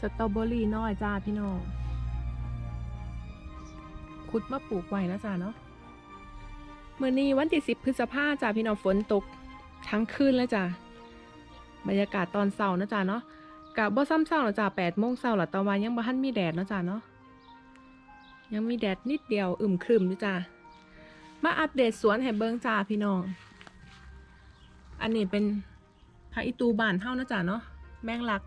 สตรอเบอรี่น้อยจ้าพี่น้องขุดมาปลูกไว้นะจ้าเนาะเมื่อนี้วันที่สิบพฤษภาจ้าพี่น้องฝนตกทั้งคืนแล้วจ้าบรรยากาศตอนเช้านะจ้าเนาะกะบ่ซ้ำเช้าหรอจ้าแปดโมงเช้าหรอตะวันยังบ่ทันมีแดดนะจ้าเนาะยังมีแดดนิดเดียวอึมครึมอยู่จ้ามาอัปเดตสวนให้เบิงจ้าพี่น้อง อันนี้เป็นผักอีตูบานเท่านะจ้าเนาะแมงลัก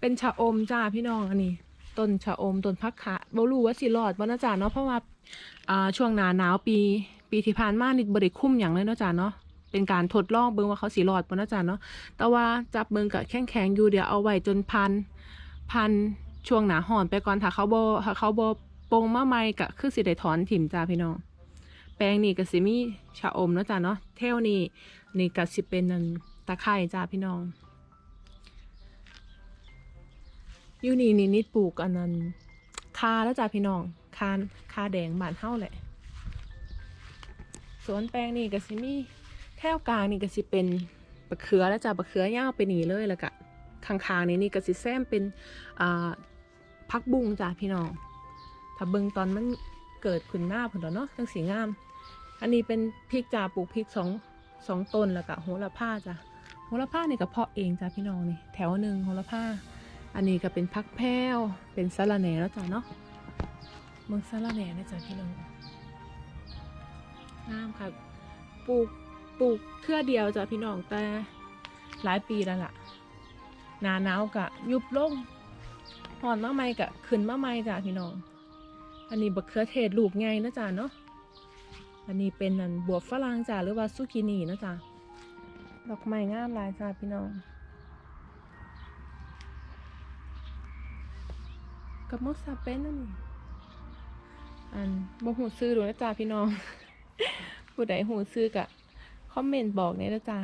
เป็นชะอมจ้าพี่น้องอันนี้ต้นชะอมต้นพักขาบ่รู้ว่าสิรอดบ่นะจ้าเนาะเพราะว่าอ่าช่วงหนาหนาวปี ปีที่ผ่านมานี่บ่ได้คุ้มหยังเลยเนาะจ้าเนาะเป็นการทดลองเบิ่งว่าเขาสิรอดบ่นะจ้าเนาะแต่ว่าจับเบิ่งก็แข็งแข็งอยู่เดี๋ยวเอาไว้จนพันพันช่วงหนาห่อนไปก่อนถ้าเขาบ่ถ้าเขาบ่ปงมาใหม่ก็คือสิได้ถอนถิ่มจ้าพี่น้อง แปลงนี่ก็สิมีชะอมเนาะจ้าเนาะเท่านี่นี่ก็สิเป็นนันตะไคร่จ้าพี่น้อง ยูนี่นี่นิดปลูกอันนั้นคาแล้วจ้าพี่น้องคาคาแดงบานเท่าแหละ สวนแปลงนี่ก็สิมีแถวกลางนี่ก็สิเป็นบะเขือแล้วจ้าบะเขือยาวไปนี่เลยแล้วก็ข้างๆนี่นี่ก็สิแซมเป็นอ่าพักบุ้งจ้าพี่น้อง ถ้าเบิ่งตอนมันเกิดขึ้นหน้าผลแล้วเนาะจังสีงาม อันนี้เป็นพริกจ้าปลูกพริกสองสองต้นแล้วก็โหระพาจ้าโหระพานี่ก็เพาะเองจ้าพี่น้องนี่แถวหนึ่งโหระพา อันนี้ก็เป็นพักแพ้ว เป็นสะระแหน่แล้วจ้ะเนาะเมืองสะระแหน่นะจ๊ะพี่น้องงามค่ะ ปลูก ปลูกเทื่อเดียวจ้ะพี่น้องแต่หลายปีแล้วล่ะ หนาหนาวกะ ยุบลงหอนมาใหม่กะขึ้นมาใหม่จ้ะพี่น้อง อันนี้บักเขือเทศลูกไงนะจ๊ะเนาะ อันนี้เป็นนันบวบฝรั่งจ้ะหรือว่าซุกินีนะจ๊ะ ดอกไม้งามหลายจ้ะพี่น้อง กับมกซาเป็นนั่นอันบ่หูซื้อดูนะจ๊ะพี่น้อง ผู้ใดหูซื้อกะคอมเมนต์บอกเนี่ยนะจ๊ะ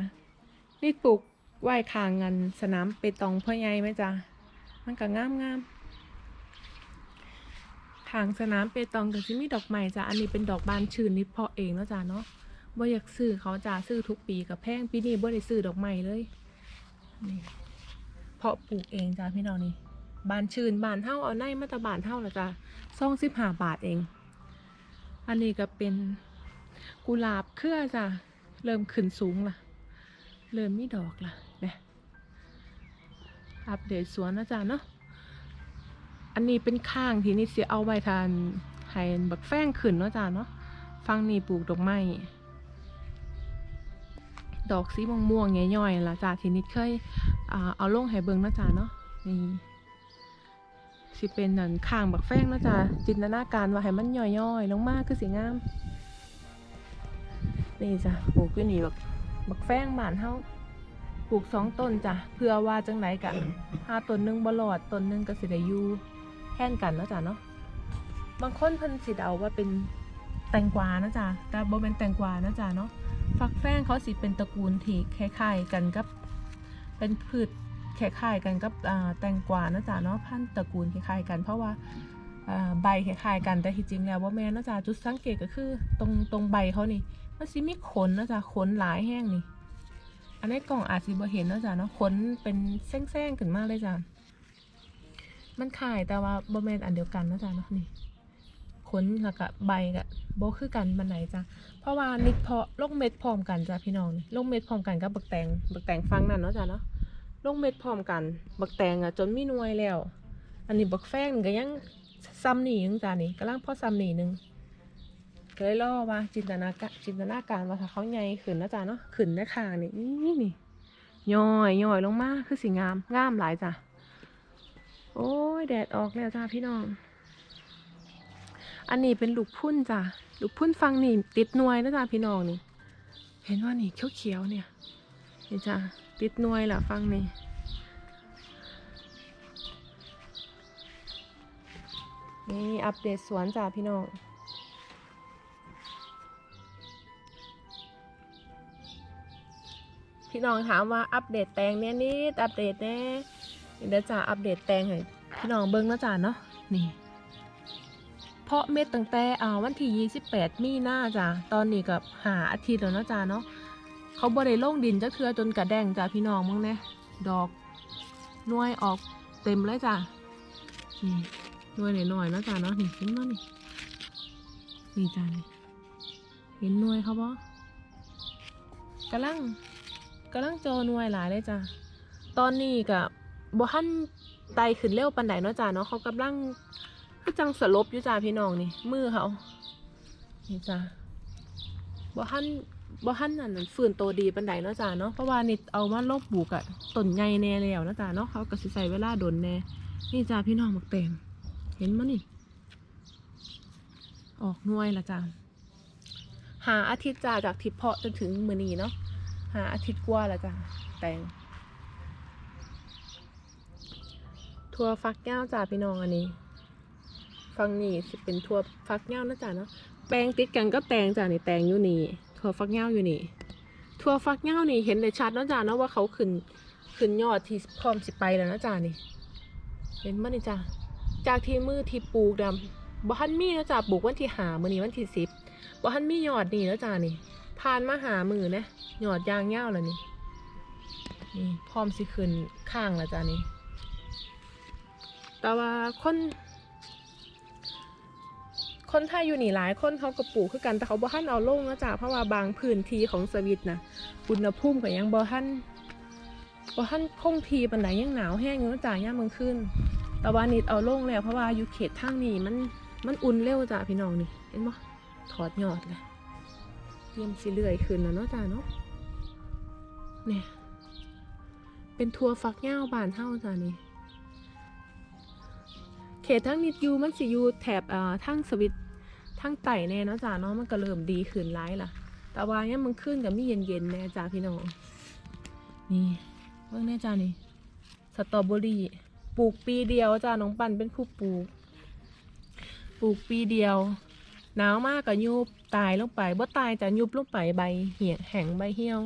นี่ปลูกไหว้คางเงินสนามเปตองพ่อใหญ่ไหมจ๊ะมันก็งามงามทางสนามเปตองก็จะมีดอกไม้จ้ะอันนี้เป็นดอกบานชื่นนี่เพาะเองเนาะจ๊ะเนาะบ่อยากซื้อเขาจ้ะซื้อทุกปีกับแพงปีนี้บ่ได้ซื้อดอกไม้เลยนี่เพาะปลูกเองจ้ะพี่น้องนี่ บานชื่นบานเท่าเอาในมาตรบานเท่าละจ้ะซองสิบห้าบาทเอง อันนี้ก็เป็นกุหลาบเครือจ้ะเริ่มขึ้นสูงละเริ่มมีดอกละเนี่ยอัปเดตสวนนะจ๊ะเนาะอันนี้เป็นข้างที่นี่เสียเอาไว้ทานให้บักแฟ้งขึ้นเนาะจ้ะเนาะฟังนี่ปลูกดอกไม้ดอกสีม่วงๆย่อยๆละจ้ะที่นิดเคยเอาลงให้เบิ่งนะจ้ะเนาะนี่ สิเป็นนั่นข้างบักแฟงนะจ๊ะจินตนาการว่าให้มันย่อยๆลงมากคือสีงาม นี่จ้ะปลูกอยู่นี่บักบักแฟงบ้านเฮาปลูกสองต้นจ้ะเพื่อว่าจังไหนกันถ้าต้นหนึงบ่รอดต้นหนึงก็สิได้อยู่แค่นกันนะจ้ะเนาะบางคนเพิ่นสิเดาว่าเป็นแตงกวานะจ๊ะแต่บ่เป็นแตงกวานะจ๊ะเนาะฟักแฟงเขาสิเป็นตระกูลที่คล้ายๆกันกับเป็นพืช คล้ายๆกันกับแตงกวานะจ๊ะเนาะพันธุ์ตระกูลคล้ายๆกัน เพราะว่าใบคล้ายๆกันแต่ที่จริงแล้วว่าแม่นะจ๊ะจุดสังเกตก็คือตรงตรงใบเขานี่มันสิมีขนนะจ๊ะขนหลายแห้งนี่ อันนี้กล่องอาจสิบ่เห็นนะจ๊ะเนาะขนเป็นแส้งๆขึ้นมากเลยจ้ะมันคล้ายแต่ว่าบ่แม่นอันเดียวกันนะจ๊ะเนาะนี่ขนแล้วก็ใบก็บ่คือกันบันไหนจ้ะ เพราะว่านิดเพาะลงเม็ดพร้อมกันจ้ะพี่น้องลงเม็ดพร้อมกันกับบักแตงบักแตงฟังนั่นเนาะจ้ะเนาะ ลงเม็ดพร้อมกัน บักแตงอะจนมีหน่วยแล้ว อันนี้บักแฟงก็ยังซ้ำหนีนึงจ้านี่กำลังพอซ้ำหนีนึงก็เลยล่อว่าจินตนาการจินตนาการว่าถ้าเขาใหญ่ขึ้นนะจ้าเนาะขึ้นในคางนี่นี่นี่ย่อยย่อยลงมาคือสีงามงามหลายจ้ะโอ้ยแดดออกแล้วจ้าพี่น้อง อันนี้เป็นลูกพุ่นจ้ะลูกพุ่นฟังนี่ติดนวยนะจ้าพี่น้องนี่ เห็นว่านี่เขียวๆเนี่ย นี่จ้ะติดนวยละฟังนี่นี่อัปเดตสวนจ้าพี่น้องพี่น้องถามว่าอัปเดตแตงเนี่ยนิดอัปเดตแน่เดี๋ยวจะอัปเดตแตงให้พี่น้องเบิ้งนะจ้าเนาะนี่ เพาะเม็ดตั้งแต่วันที่ 28 มีหน้าจ้ะตอนนี้กับหาอาทิตย์แล้วนะจ้าเนาะ เขาบ่ได้ลงดินจักเทือจนกระแดงจ้ะพี่น้องมึงน่ดอกน่วยออกเต็มเลยจ้ะนี่หน่วยหน่อยๆเนาะจ้ะเนาะนี่เห็นมั้นี่นี่จ้ะนี่เห็นน่วยเขาบ่กำลังกำลังโจหน่วยหลายเลยจ้ะตอนนี้กับบ่ทันไตขึ้นเร็วปันไดเนาะจ้ะเนาะเขากำลังคือจังสลบอยู่จ้ะพี่น้องนี่มือเขานี่จ้ะบ่ทัน บ่ทันนั่นนะฟื้นตัวดีปานใดเนาะจ้าเนาะเพราะว่านี่เอามาลบบุกอะต้นใหญ่แน่แล้วเนาะจ้าเนาะเขาก็สิใช้เวลาโดนแน่นี่จ้าพี่น้องมักแตงเห็นมั้นี่ ออกน่วยละจ้าหาอาทิตย์จ้าจากทิพเพาะจนถึงมือนี้เนาะหาอาทิตย์กว่าละจ้าแตงทั่วฟักแก้วจ้าพี่น้องอันนี้ฟังนี่สิเป็นทั่วฟักแก้วนะจ้าเนาะแปลงติดกันก็แตงจ้ะนี่แตงอยู่นี่ ถั่วฟักเหย้าอยู่นี่ถั่วฟักเหย้านี่เห็นได้ชัดนะจ้ะเนาะว่าเขาขึ้นขึ้นยอดที่พร้อมสิไปแล้วนะจ้ะนี่ เห็นมั้ยนี่จ้ะจากที่มือที่ปลูกดำบ่ทันมีเนะจ้ะปลูกวันที่หามื้อนี้วันที่สิบบ่ทันมี่ยอดนี่นะจ้ะนี่ผ่านมาหามือนะยอดยางเหย้าแล้วนี่นี่พร้อมสิขึ้นข้างแล้วจ้ะนี่แต่ว่าคน คนไทยอยู่นี่หลายคนเขาก็ปลูกคือกันแต่เขาบ่ทันเอาลงนะจ๊ะเพราะว่าบางพื้นที่ของสวิตนะอุณหภูมิก็ยังบ่ทันบ่ทันคงทีปานใดยังหนาวแห้งอยู่นะจ๊ะย่ามเมืองขึ้น แต่ว่านิดเอาลงแล้วเพราะว่าอยู่เขตทางนี้มันมันอุ่นเร็วจ้ะพี่น้องนี่เห็นบ่ถอดยอดเลยเตรียมสิเลื่อยขึ้นแล้วเนาะจ้ะเนาะเนี่ยเป็นทัวฟักเหย้าบานเฮาจ้ะนี่เขตทั้งนิดยูมันสิยูแถบอ่าทั้งสวิต ทั้งไต่แน่นะจ้าเนาะมันก็เริ่มดีขึ้นร้ายล่ะ แต่ว่าเนี่ยมันขึ้นกับมีเย็นๆแน่จ้าพี่น้อง นี่เบิ่งแน่จ้านี่ สตรอเบอรี่ ปลูกปีเดียวจ้าน้องปันเป็นผู้ปลูก ปลูกปีเดียว หนาวมากก็ยุบตายลงไปบ่ตายจะยุบลงไปใบเหี่ยแห้งใบเหี่ยว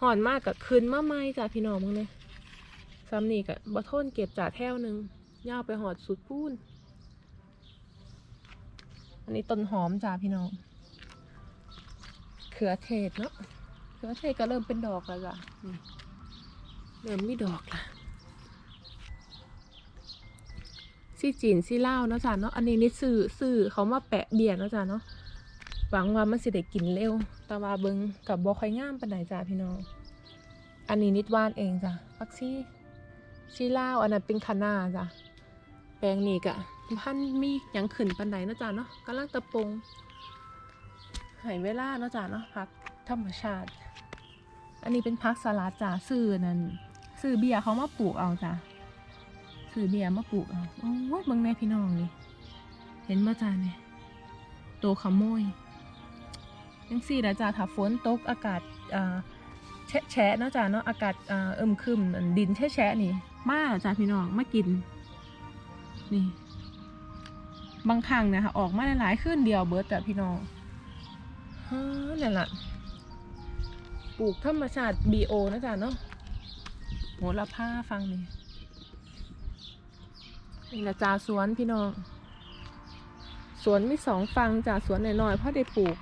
ห่อนมากก็ขึ้นมาใหม่จ้าพี่น้องมึงเนี่ยซ้ำนี่ก็บ่ทนเก็บจ่าแถวหนึงย่าไปหอดสุดพูน อันนี้ต้นหอมจ้าพี่น้องเขือเทศเนาะเขือเทศก็เริ่มเป็นดอกแล้วจ้ะนี่เริ่มมีดอกละซี่จีนซี่เล่าวเนาะจ้ะเนาะอันนี้นี่สื่อสื่อเขามาแปะเบียร์เนาะจ้ะเนาะหวังว่ามันสิได้กินเร็ว แต่ว่าเบิงกับบอค่อยงามปานใดจ้าพี่น้อง อันนี้นิดวานเองจ้ะฟักซี่ซีลาวอันนั้นเป็นคานาจ้ะแปลงนี้กะ พันมีหยังขึ้นปันไดนะจ๊ะเนาะกำลังตะปงหายเวลาเนาะจ๊ะเนาะพักธรรมชาติ อันนี้เป็นพักสลัดจ้ะซื้อนั่นซื้อเบียร์เขามาปลูกเอาจ้ะซื้อเบียร์มาปลูกเอาโอ้ยเบิ่งแน่พี่น้องนี่เห็นบ่จ้ะเนี่ยโตวขโมยยังสี่นะจ้ะถ้าฝนตกอากาศอ่าแฉะแฉะเนาะจ้ะเนาะอากาศอ่าเอิ่มครึมอันดินแฉะแฉะนี่ มาจ้ะพี่น้องมากิน นี่ บางครั้งนะคะออกมาหลายๆขึ้นเดียวเบิร์ดแต่พี่น้องฮนั่นแหละปลูกธรรมชาติ BO นะจ๊ะเนาะโหระพาฟังนี่นี่ละจ่าสวนพี่น้อง สวนมีสองฟังจ่าสวนหน่อยๆเพราะได้ปลูก